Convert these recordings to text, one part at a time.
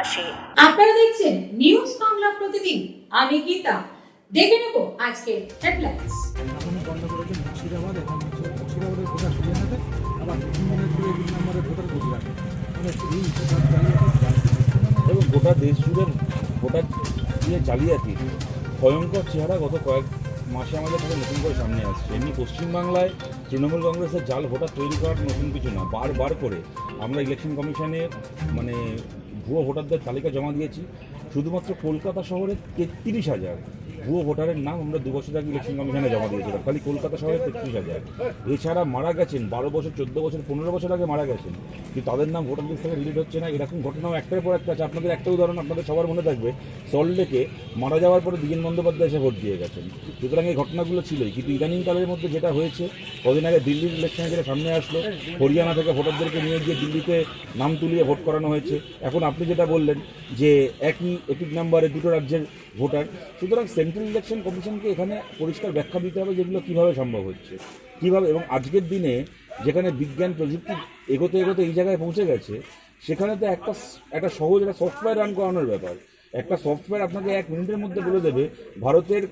পাশে। আপনারা দেখছেন নিউজ বাংলা প্রতিদিন। আমি গীতা। দেখে নেব আজকে হেডলাইন্স বন্ধ করেছে মুর্শিদাবাদ এখন হচ্ছে মুর্শিদাবাদের ভোটার সরিয়ে নেবে আবার তিন দিনের দুই নম্বরের হিসাব চালিয়ে এবং গোটা দেশ জুড়ে ভোটার নিয়ে জালিয়াতি। ভয়ঙ্কর চেহারা গত কয়েক মাসে আমাদের কাছে নতুন করে সামনে আসছে। এমনি পশ্চিমবাংলায় তৃণমূল কংগ্রেসের জাল ভোটার তৈরি করার নতুন কিছু না। বারবার করে আমরা ইলেকশন কমিশনে মানে ভুয়ো ভোটারদের তালিকা জমা দিয়েছি। শুধুমাত্র কলকাতা শহরে তেত্রিশ হাজার। ভুয়ো ভোটারের নাম আমরা দু বছর আগে ইলেকশন কমিশনে জমা দিয়েছিলাম। খালি কলকাতা শহরে তেত্রিশ হাজার। এছাড়া মারা গেছেন, বারো বছর, চোদ্দ বছর, পনেরো বছর আগে মারা গেছেন। কিন্তু তাদের নাম ভোটার লিস্ট থেকে রিলিট হচ্ছে না। এরকম ঘটনাও একটার পর একটা আছে। আপনাদের একটা উদাহরণ আপনাদের সবার মনে থাকবে। সল্টলেকে মারা যাওয়ার পরে দিগেন বন্দ্যোপাধ্যায় এসে ভোট দিয়ে গেছেন। সুতরাং এই ঘটনাগুলো ছিলই। কিন্তু ইদানিংকালের মধ্যে যেটা হয়েছে, কদিন আগে দিল্লির ইলেকশনে যেটা সামনে আসলো, হরিয়ানা থেকে ভোটারদেরকে নিয়ে গিয়ে দিল্লিতে নাম তুলিয়ে ভোট করানো হয়েছে। এখন আপনি যেটা বললেন যে একই এপিক নাম্বারে দুটো রাজ্যের ভোটার। সুতরাং সেন্ট্রাল ইলেকশন কমিশনকে এখানে পরিষ্কার ব্যাখ্যা দিতে হবে যেগুলো কীভাবে সম্ভব হচ্ছে। কীভাবে এবং আজকের দিনে যেখানে বিজ্ঞান প্রযুক্তি এগোতে এগোতে এই জায়গায় পৌঁছে গেছে সেখানে তো একটা একটা সহজ একটা সফটওয়্যার রান করানোর ব্যাপার। একটা সফটওয়্যার আপনাকে এক মিনিটের মধ্যে বলে দেবে ভারতের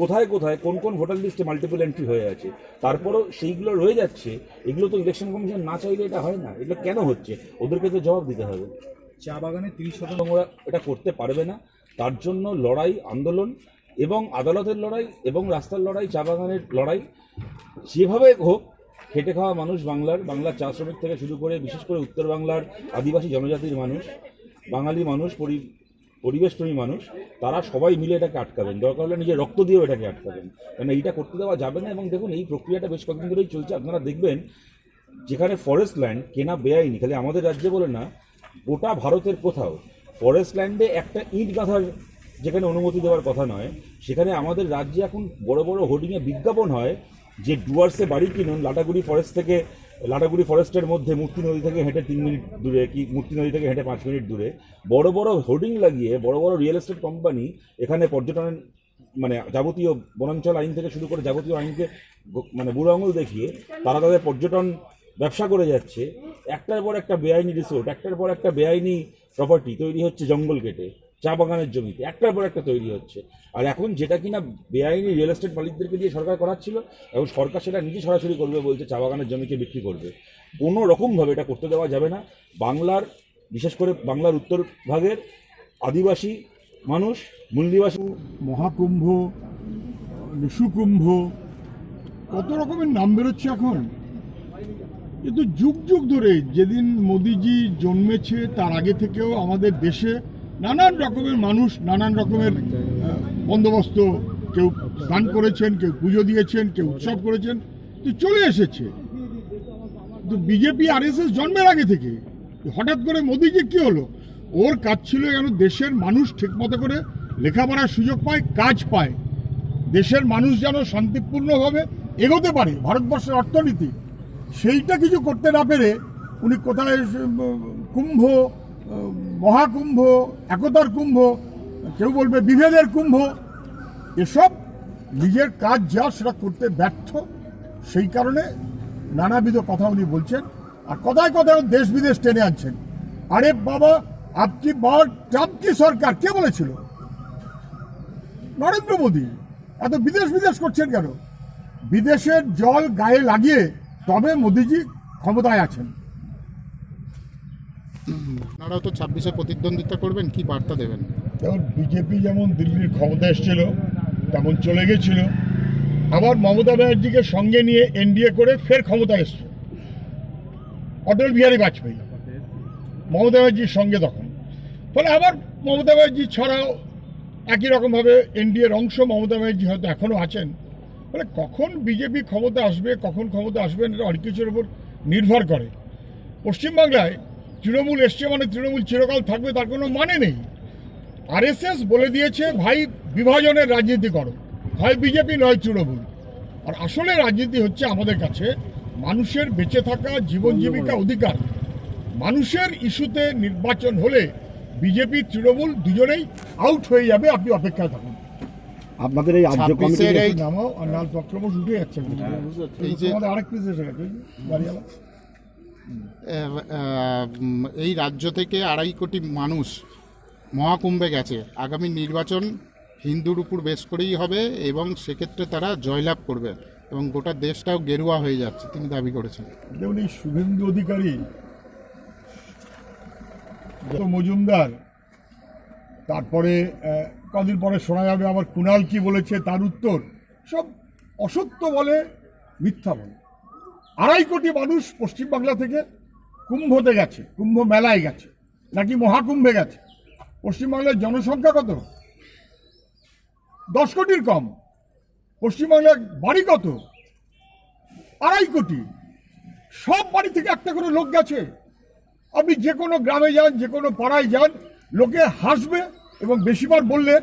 কোথায় কোথায় কোন কোন ভোটার লিস্টে মাল্টিপল এন্ট্রি হয়ে আছে। তারপরও সেইগুলো রয়ে যাচ্ছে এগুলো তো ইলেকশন কমিশন না চাইলে এটা হয় না। এগুলো কেন হচ্ছে? ওদেরকে তো জবাব দিতে হবে। চা বাগানে তিরিশ শতাংশ এটা করতে পারবে না। তার জন্য লড়াই আন্দোলন এবং আদালতের লড়াই এবং রাস্তার লড়াই, চা বাগানের লড়াই, যেভাবে হোক খেটে খাওয়া মানুষ বাংলার বাংলার চা শ্রমিক থেকে শুরু করে বিশেষ করে উত্তর বাংলার আদিবাসী জনজাতির মানুষ, বাঙালি মানুষ, পরি, পরিবেশপ্রেমী মানুষ, তারা সবাই মিলে এটাকে আটকাবেন। দরকার হলে নিজের রক্ত দিয়েও এটাকে আটকাবেন। কেন এইটা করতে দেওয়া যাবে না এবং দেখুন, এই প্রক্রিয়াটা বেশ কয়েকদিন ধরেই চলছে। আপনারা দেখবেন, যেখানে ফরেস্ট ল্যান্ড কেনা বেআইনি, খালি আমাদের রাজ্যে বলে না, গোটা ভারতের কোথাও ফরেস্ট ল্যান্ডে একটা ইট গাঁথার যেখানে অনুমতি দেওয়ার কথা নয়, সেখানে আমাদের রাজ্যে এখন বড় বড় হোর্ডিংয়ে বিজ্ঞাপন হয়, যে ডুয়ার্সে বাড়ি কিনুন, লাটাগুড়ি ফরেস্ট থেকে, লাটাগুড়ি ফরেস্টের মধ্যে মূর্তি নদী থেকে হেঁটে তিন মিনিট দূরে কি, মূর্তি নদী থেকে হেঁটে পাঁচ মিনিট দূরে, বড় বড় হোর্ডিং লাগিয়ে বড় বড় রিয়েল এস্টেট কোম্পানি এখানে পর্যটনের মানে যাবতীয় বনাঞ্চল আইন থেকে শুরু করে যাবতীয় আইনকে মানে বুড়ো আঙুল দেখিয়ে তারা তাদের পর্যটন ব্যবসা করে যাচ্ছে। একটার পর একটা বেআইনি রিসোর্ট একটার পর একটা বেআইনি প্রপার্টি তৈরি হচ্ছে জঙ্গল কেটে। চা বাগানের জমিতে। একটার পর একটা তৈরি হচ্ছে। আর এখন যেটা কিনা বেআইনি রিয়েল এস্টেট মালিকদেরকে দিয়ে সরকার করাচ্ছিল, এবং সরকার সেটা নিজে সরাসরি করবে বলছে, চা বাগানের জমিকে বিক্রি করবে। কোনো রকমভাবে এটা করতে দেওয়া যাবে না। বাংলার, বিশেষ করে বাংলার উত্তর ভাগের আদিবাসী মানুষ, মূলনিবাসী মহাকুম্ভ নিশুকুম্ভ কত রকমের নাম বেরোচ্ছে এখন। কিন্তু যুগ যুগ ধরে যেদিন মোদিজি জন্মেছে, তার আগে থেকেও আমাদের দেশে নানান রকমের মানুষ, নানান রকমের বন্দোবস্ত, কেউ স্নান করেছেন, কেউ পুজো দিয়েছেন, কেউ উৎসব করেছেন, তো চলে এসেছে। তো বিজেপি আর জন্মের আগে থেকে, হঠাৎ করে মোদিজি কি হলো? ওর কাজ ছিল যেন দেশের মানুষ ঠিকমতো করে লেখাপড়ার সুযোগ পায়, কাজ পায়। দেশের মানুষ যেন শান্তিপূর্ণভাবে এগোতে পারে, ভারতবর্ষের অর্থনীতি। সেইটা কিছু করতে না পেরে উনি কোথায় কুম্ভ মহাকুম্ভ, একতার কুম্ভ, কেউ বলবে বিভেদের কুম্ভ, এসব নিজের কাজ যা সেটা করতে ব্যর্থ, সেই কারণে নানাবিধ কথা উনি বলছেন। আর কথায় কথায় দেশ বিদেশ টেনে আনছেন। আরে বাবা ট্রাম্প কি সরকার, কে বলেছিল? নরেন্দ্র মোদী। এত বিদেশ বিদেশ করছেন কেন? বিদেশের জল গায়ে লাগিয়ে তবে মোদিজি ক্ষমতায় আছেন। আপনারাও তো ছাব্বিশে প্রতিদ্বন্দ্বিতা করবেন, কি বার্তা দেবেন? যেমন বিজেপি যেমন দিল্লির ক্ষমতা এসেছিল, তেমন চলে গেছিল। আবার মমতা ব্যানার্জিকে সঙ্গে নিয়ে এনডিএ করে ফের ক্ষমতা এসছে। অটল বিহারী বাজপেয়ী। মমতা ব্যানার্জির সঙ্গে তখন। ফলে আবার মমতা ব্যানার্জি ছাড়াও একই রকমভাবে এনডিএর অংশ মমতা ব্যানার্জি হয়তো এখনও আছেন। ফলে কখন বিজেপি ক্ষমতা আসবে, কখন ক্ষমতা আসবে, এটা অনেক কিছুর উপর নির্ভর করে। পশ্চিমবাংলায় তৃণমূল এসছে মানে তৃণমূল চিরকাল থাকবে তার কোনো মানে নেই। আরএসএস বলে দিয়েছে ভাই বিভাজনের রাজনীতি করো। হয় বিজেপি নয় তৃণমূল। আর আসলে রাজনীতি হচ্ছে আমাদের কাছে মানুষের বেঁচে থাকা জীবন জীবিকা অধিকার। মানুষের ইস্যুতে নির্বাচন হলে বিজেপি তৃণমূল দুজনেই আউট হয়ে যাবে আপনি অপেক্ষায় থাকুন। আপনাদের এই আর্য কমিটি ছাব্বিশের এই নামাও আর নাল চক্রবর্তী উঠে যাচ্ছে। এই যে- আমাদের আরেক পিস এসে গেছে এই রাজ্য থেকে আড়াই কোটি মানুষ মহাকুম্ভে গেছে। আগামী নির্বাচন হিন্দুর উপর বেশ করেই হবে এবং সেক্ষেত্রে তারা জয়লাভ করবে এবং গোটা দেশটাও গেরুয়া হয়ে যাচ্ছে, তিনি দাবি করেছেন। যেমন এই শুভেন্দু অধিকারী মজুমদার, তারপরে কদিন পরে শোনা যাবে আবার কুণাল কি বলেছে, তার উত্তর সব অসত্য বলে মিথ্যা বলে। আড়াই কোটি মানুষ পশ্চিমবাংলা থেকে কুম্ভতে গেছে কুম্ভ মেলায় গেছে, নাকি মহাকুম্ভে গেছে। পশ্চিমবাংলার জনসংখ্যা কত? দশ কোটির কম। পশ্চিমবাংলার বাড়ি কত? আড়াই কোটি। সব বাড়ি থেকে একটা করে লোক গেছে। আপনি যে কোনো গ্রামে যান, যে কোনো পাড়ায় যান, লোকে হাসবে এবং বেশিবার বললে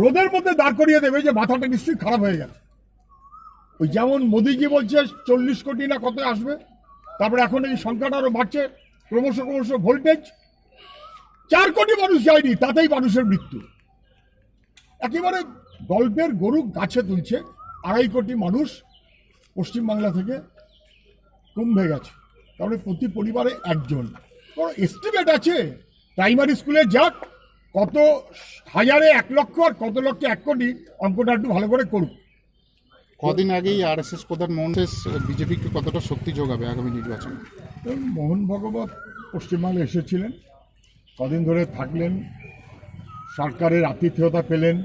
রোদের মধ্যে দাঁড় করিয়ে দেবে যে মাথাটা নিশ্চয়ই খারাপ হয়ে গেছে। ওই যেমন মোদিজি বলছে, চল্লিশ কোটি না কত আসবে? তারপরে এখন এই সংখ্যাটা আরও বাড়ছে, ক্রমশ ক্রমশ ভোল্টেজ চার কোটি মানুষ যায়নি, তাতেই মানুষের মৃত্যু। একেবারে গল্পের গরু গাছে তুলছে, আড়াই কোটি মানুষ পশ্চিমবাংলা থেকে কুম্ভে গেছে। তাহলে প্রতি পরিবারে একজন। কোনো এস্টিমেট আছে? প্রাইমারি স্কুলে যাক, কত হাজারে এক লক্ষ আর কত লক্ষে এক কোটি, অঙ্কটা একটু ভালো করে করুক। কদিন আগেই আরএসএস প্রধান মোহন বিজেপিকে কতটা শক্তি যোগাবে আগামী নির্বাচনে? মোহন ভগবত পশ্চিমবাংলা এসেছিলেন, কদিন ধরে থাকলেন, সরকারের আতিথেয়তা পেলেন,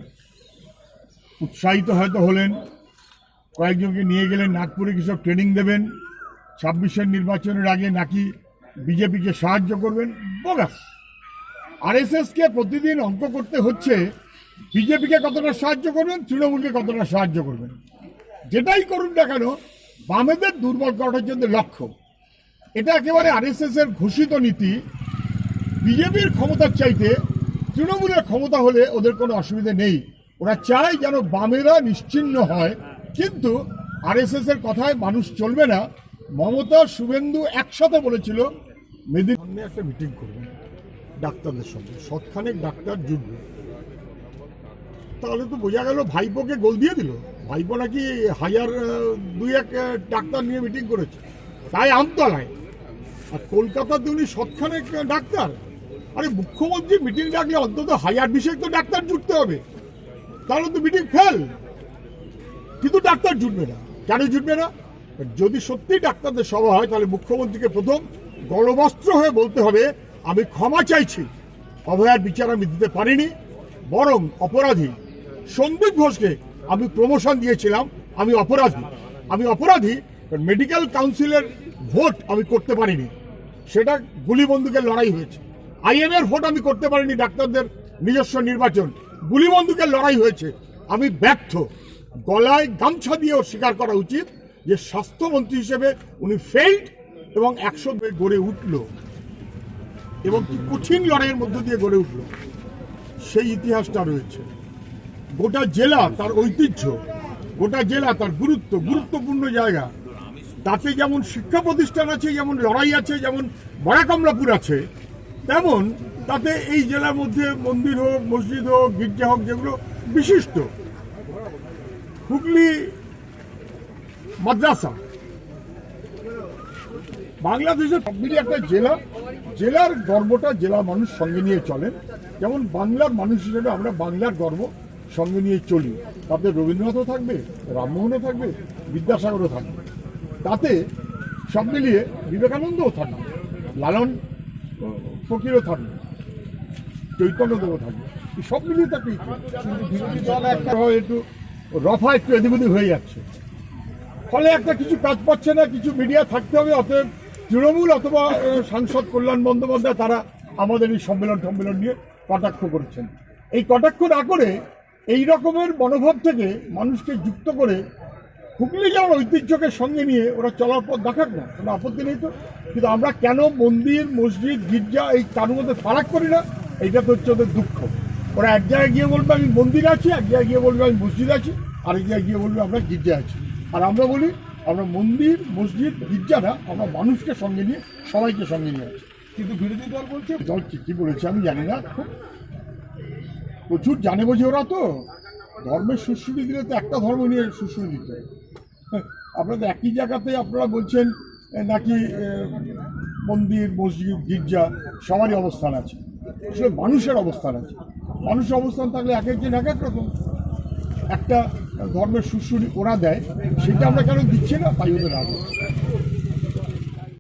উৎসাহিত হয়তো হলেন, কয়েকজনকে নিয়ে গেলেন, নাগপুরে কিছু ট্রেনিং দেবেন, ছাব্বিশের নির্বাচনের আগে নাকি বিজেপিকে সাহায্য করবেন, বোগাস। আরএসএসকে প্রতিদিন অঙ্ক করতে হচ্ছে, বিজেপিকে কতটা সাহায্য করবেন, তৃণমূলকে কতটা সাহায্য করবেন? যেটাই করুন না কেন, বামেদের দুর্বল করার জন্য লক্ষ্য। এটা একেবারে আরএসএস এর ঘোষিত নীতি। বিজেপির ক্ষমতার চাইতে তৃণমূলের ক্ষমতা হলে ওদের কোনো অসুবিধা নেই। ওরা চায় যেন বামেরা নিশ্চিহ্ন হয়। কিন্তু আরএসএস এর কথায় মানুষ চলবে না। মমতা, শুভেন্দু একসাথে বলেছিল মেদিনীপুরে একটা মিটিং করবেন ডাক্তারদের সঙ্গে। সৎখানেক ডাক্তার জুটবে। তাহলে তো বোঝা গেল ভাইপোকে গোল দিয়ে দিল। ভাইপো নাকি হাজার দুই এক ডাক্তার নিয়ে মিটিং করেছে। তাই আমতলায়। আর কলকাতাতে উনি সৎখানেক ডাক্তার, আরে মুখ্যমন্ত্রী মিটিং ডাকলে অন্তত হাজার বিশেক তো ডাক্তার জুটতে হবে। তাহলে তো মিটিং ফেল কিন্তু ডাক্তার জুটবে না। কেন জুটবে না? যদি সত্যি ডাক্তারদের সভা হয়, তাহলে মুখ্যমন্ত্রীকে প্রথম গণবস্ত্র হয়ে বলতে হবে, আমি ক্ষমা চাইছি। অভয়ার বিচার আমি দিতে পারিনি। বরং অপরাধী সন্দীপ ঘোষকে আমি প্রমোশন দিয়েছিলাম, আমি অপরাধী। আমি অপরাধী মেডিকেল কাউন্সিলের ভোট আমি করতে পারিনি। সেটা গুলি বন্দুকের লড়াই হয়েছে। আইএম এর ভোট আমি করতে পারিনি ডাক্তারদের নিজস্ব নির্বাচন। গুলি বন্দুকের লড়াই হয়েছে। আমি ব্যর্থ। গলায় গামছা দিয়েও স্বীকার করা উচিত যে স্বাস্থ্যমন্ত্রী হিসেবে উনি ফেল্ড এবং একশো গড়ে উঠল। এবং কঠিন লড়াইয়ের মধ্য দিয়ে গড়ে উঠল। সেই ইতিহাসটা রয়েছে। গোটা জেলা তার ঐতিহ্য, গোটা জেলা তার গুরুত্ব, গুরুত্বপূর্ণ জায়গা। তাতে যেমন শিক্ষা প্রতিষ্ঠান আছে, যেমন লড়াই আছে, যেমন বড়াকমলাপুর আছে, তেমন তাতে এই জেলার মধ্যে মন্দির হোক, মসজিদ হোক, গির্জা হোক, যেগুলো বিশিষ্ট। হুগলি মাদ্রাসা। বাংলাদেশের মিলিয়ে একটা জেলা। জেলার গর্বটা জেলার মানুষ সঙ্গে নিয়ে চলেন। যেমন বাংলার মানুষ হিসেবে আমরা বাংলার গর্ব। সঙ্গে নিয়ে চলি। তাতে রবীন্দ্রনাথও থাকবে, রামমোহনও থাকবে, বিদ্যাসাগরও থাকবে। তাতে সব মিলিয়ে বিবেকানন্দও থাকবে, লালন ফকিরও থাকবে, চৈতন্যদেবও থাকবে। সব মিলিয়ে তাকে একটু রফা একটু এদিক ওদিক হয়ে যাচ্ছে। ফলে একটা কিছু কাজ পাচ্ছে না, কিছু মিডিয়া থাকতে হবে, অতএব তৃণমূল অথবা সাংসদ কল্যাণ বন্দ্যোপাধ্যায় তারা আমাদের এই সম্মেলন সম্মেলন নিয়ে কটাক্ষ করেছেন। এই কটাক্ষ না করে এই রকমের মনোভাব থেকে মানুষকে যুক্ত করে হুগলি যেমন ঐতিহ্যকে সঙ্গে নিয়ে ওরা চলার পথ দেখাক না কোনো আপত্তি নেই তো। কিন্তু আমরা কেন মন্দির মসজিদ গির্জা এই তার মধ্যে ফারাক করি না? এইটা তো হচ্ছে ওদের দুঃখ। ওরা এক জায়গায় গিয়ে বলবে আমি মন্দির আছি। এক জায়গায় গিয়ে বলবে আমি মসজিদ আছি। আরেক জায়গায় গিয়ে বলবে আমরা গির্জা আছি। আর আমরা বলি আমরা মন্দির মসজিদ গির্জা না আমরা মানুষকে সঙ্গে নিয়ে সবাইকে সঙ্গে নিয়ে আছি কিন্তু বিরোধী দল বলছে দল কি বলেছে আমি জানি না। খুব প্রচুর জানে বোঝে ওরা তো। ধর্মের সুশ্রুতি দিলে তো একটা ধর্ম নিয়ে সুশ্রুতি দিতে আপনারা তো একই জায়গাতে আপনারা বলছেন নাকি মন্দির, মসজিদ, গির্জা, সবারই অবস্থান আছে। আসলে মানুষের অবস্থান আছে। মানুষের অবস্থান থাকলে এক একজন এক এক রকম। একটা ধর্মের সুশ্রুরি ওরা দেয়, সেটা আমরা কেন দিচ্ছি না? তাই ওদের আগে।